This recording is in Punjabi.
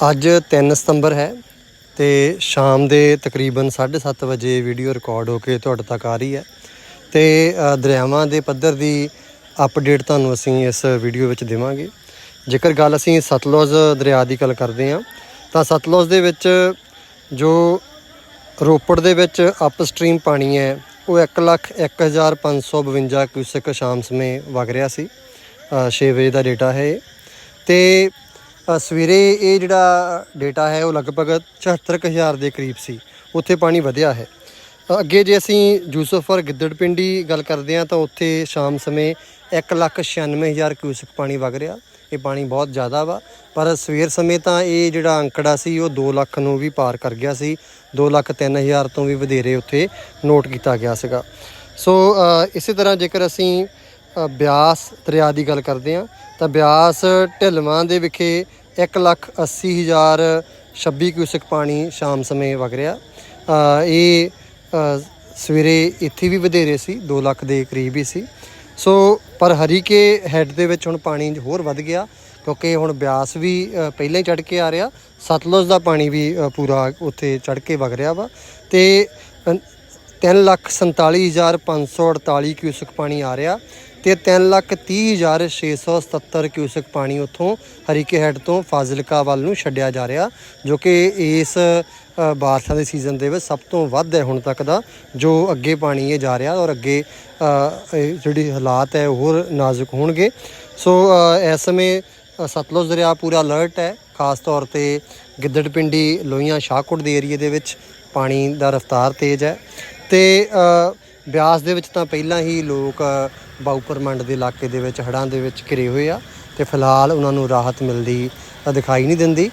ਅੱਜ 3 ਸਤੰਬਰ ਹੈ ਤੇ ਸ਼ਾਮ ਦੇ ਤਕਰੀਬਨ 7:30 ਵਜੇ ਵੀਡੀਓ ਰਿਕਾਰਡ ਹੋ ਕੇ ਤੁਹਾਡੇ ਤੱਕ ਆ ਰਹੀ ਹੈ। ਤੇ ਦਰਿਆਵਾਂ ਦੇ ਪੱਧਰ ਦੀ ਅਪਡੇਟ ਤੁਹਾਨੂੰ ਅਸੀਂ ਇਸ ਵੀਡੀਓ ਵਿੱਚ ਦੇਵਾਂਗੇ। ਜੇਕਰ ਗੱਲ ਅਸੀਂ ਸਤਲੁਜ ਦਰਿਆ ਦੀ ਗੱਲ ਕਰਦੇ ਹਾਂ, ਤਾਂ ਸਤਲੁਜ ਦੇ ਵਿੱਚ ਜੋ ਰੋਪੜ ਦੇ ਵਿੱਚ ਅਪਸਟ੍ਰੀਮ ਪਾਣੀ ਹੈ, ਉਹ 101552 ਕਿਊਸਕ ਸ਼ਾਮ ਸਮੇਂ ਵਗ ਰਿਹਾ ਸੀ। 6 ਵਜੇ ਦਾ ਡੇਟਾ ਹੈ ਇਹ। ਤੇ ਸਵੇਰੇ ਇਹ ਜਿਹੜਾ ਡੇਟਾ ਹੈ ਉਹ ਲਗਭਗ 74000 ਦੇ ਕਰੀਬ ਸੀ। ਉੱਥੇ ਪਾਣੀ ਵਧਿਆ ਹੈ। ਅੱਗੇ ਜੇ ਅਸੀਂ ਯੂਸਫਰ ਗਿੱਦੜਪਿੰਡੀ ਗੱਲ ਕਰਦੇ ਹਾਂ ਤਾਂ ਉੱਥੇ ਸ਼ਾਮ ਸਮੇਂ 196000 ਕਿਊਸਕ ਪਾਣੀ ਵਗ ਰਿਹਾ। ਇਹ ਪਾਣੀ ਬਹੁਤ ਜ਼ਿਆਦਾ ਵਾ। ਪਰ ਸਵੇਰ ਸਮੇਂ ਤਾਂ ਇਹ ਜਿਹੜਾ ਅੰਕੜਾ ਸੀ ਉਹ 2 ਲੱਖ ਨੂੰ ਵੀ ਪਾਰ ਕਰ ਗਿਆ ਸੀ। 2 ਲੱਖ 3000 ਤੋਂ ਵੀ ਵਧੇਰੇ ਉੱਥੇ ਨੋਟ ਕੀਤਾ ਗਿਆ ਸੀਗਾ। ਸੋ ਅ, ਇਸੇ ਤਰ੍ਹਾਂ ਜੇਕਰ ਅਸੀਂ ਬਿਆਸ ਦਰਿਆ ਦੀ ਗੱਲ ਕਰਦੇ ਹਾਂ ਤਾਂ ਬਿਆਸ ਢਿਲਵਾਂ ਦੇ ਵਿਖੇ 180000 26 ਕਿਊਸਕ ਪਾਣੀ ਸ਼ਾਮ ਸਮੇਂ ਵਗ ਰਿਹਾ। ਇਹ ਸਵੇਰੇ ਇੱਥੇ ਵੀ ਵਧੇਰੇ ਸੀ 2 ਲੱਖ ਦੇ ਕਰੀਬ ਹੀ ਸੀ। ਸੋ ਪਰ ਹਰੀਕੇ ਹੈੱਡ ਦੇ ਵਿੱਚ ਹੁਣ ਪਾਣੀ ਹੋਰ ਵੱਧ ਗਿਆ ਕਿਉਂਕਿ ਹੁਣ ਬਿਆਸ ਵੀ ਪਹਿਲਾਂ ਹੀ ਚੜ ਕੇ ਆ ਰਿਹਾ। ਸਤਲੁਜ ਦਾ ਪਾਣੀ ਵੀ ਪੂਰਾ ਉੱਥੇ ਚੜ ਕੇ ਵਗ ਰਿਹਾ ਵਾ। ਤੇ ਅ, ਤਿੰਨ ਲੱਖ 47548 ਕਿਊਸਕ ਪਾਣੀ ਆ ਰਿਹਾ। ਤੇ ਤਿੰਨ ਲੱਖ 30677 ਕਿਊਸਕ ਪਾਣੀ ਉੱਥੋਂ ਹਰੀਕੇ ਹੈੱਡ ਤੋਂ ਫਾਜ਼ਿਲਕਾ ਵੱਲ ਨੂੰ ਛੱਡਿਆ ਜਾ ਰਿਹਾ ਜੋ ਕਿ ਇਸ ਅ, ਬਾਰਿਸ਼ਾਂ ਦੇ ਸੀਜ਼ਨ ਦੇ ਵਿੱਚ ਸਭ ਤੋਂ ਵੱਧ ਹੈ ਹੁਣ ਤੱਕ ਦਾ ਜੋ ਅੱਗੇ ਪਾਣੀ ਇਹ ਜਾ ਰਿਹਾ ਔਰ ਅੱਗੇ ਜਿਹੜੀ ਹਾਲਾਤ ਹੈ ਉਹ ਹੋਰ ਨਾਜ਼ੁਕ ਹੋਣਗੇ। ਸੋ ਇਸ ਸਮੇਂ ਸਤਲੁਜ ਦਰਿਆ ਪੂਰਾ ਅਲਰਟ ਹੈ ਖਾਸ ਤੌਰ ਤੇ ਗਿੱਦੜਪਿੰਡੀ ਲੋਹੀਆਂ ਸ਼ਾਹਕੋਟ ਦੇ ਏਰੀਏ ਦੇ ਵਿੱਚ ਪਾਣੀ ਦਾ ਰਫ਼ਤਾਰ ਤੇਜ਼ ਹੈ। ਤੇ ਬਿਆਸ ਦੇ ਵਿੱਚ ਤਾਂ ਪਹਿਲਾਂ ਹੀ ਲੋਕ ਅ, ਦੇ ਇਲਾਕੇ ਦੇ ਵਿੱਚ ਹੜ੍ਹਾਂ ਦੇ ਵਿੱਚ ਘਿਰੇ ਹੋਏ ਆ ਤੇ ਫਿਲਹਾਲ ਉਹਨਾਂ ਨੂੰ ਰਾਹਤ ਮਿਲਦੀ ਅ, ਦਿਖਾਈ ਨਹੀਂ ਦਿੰਦੀ।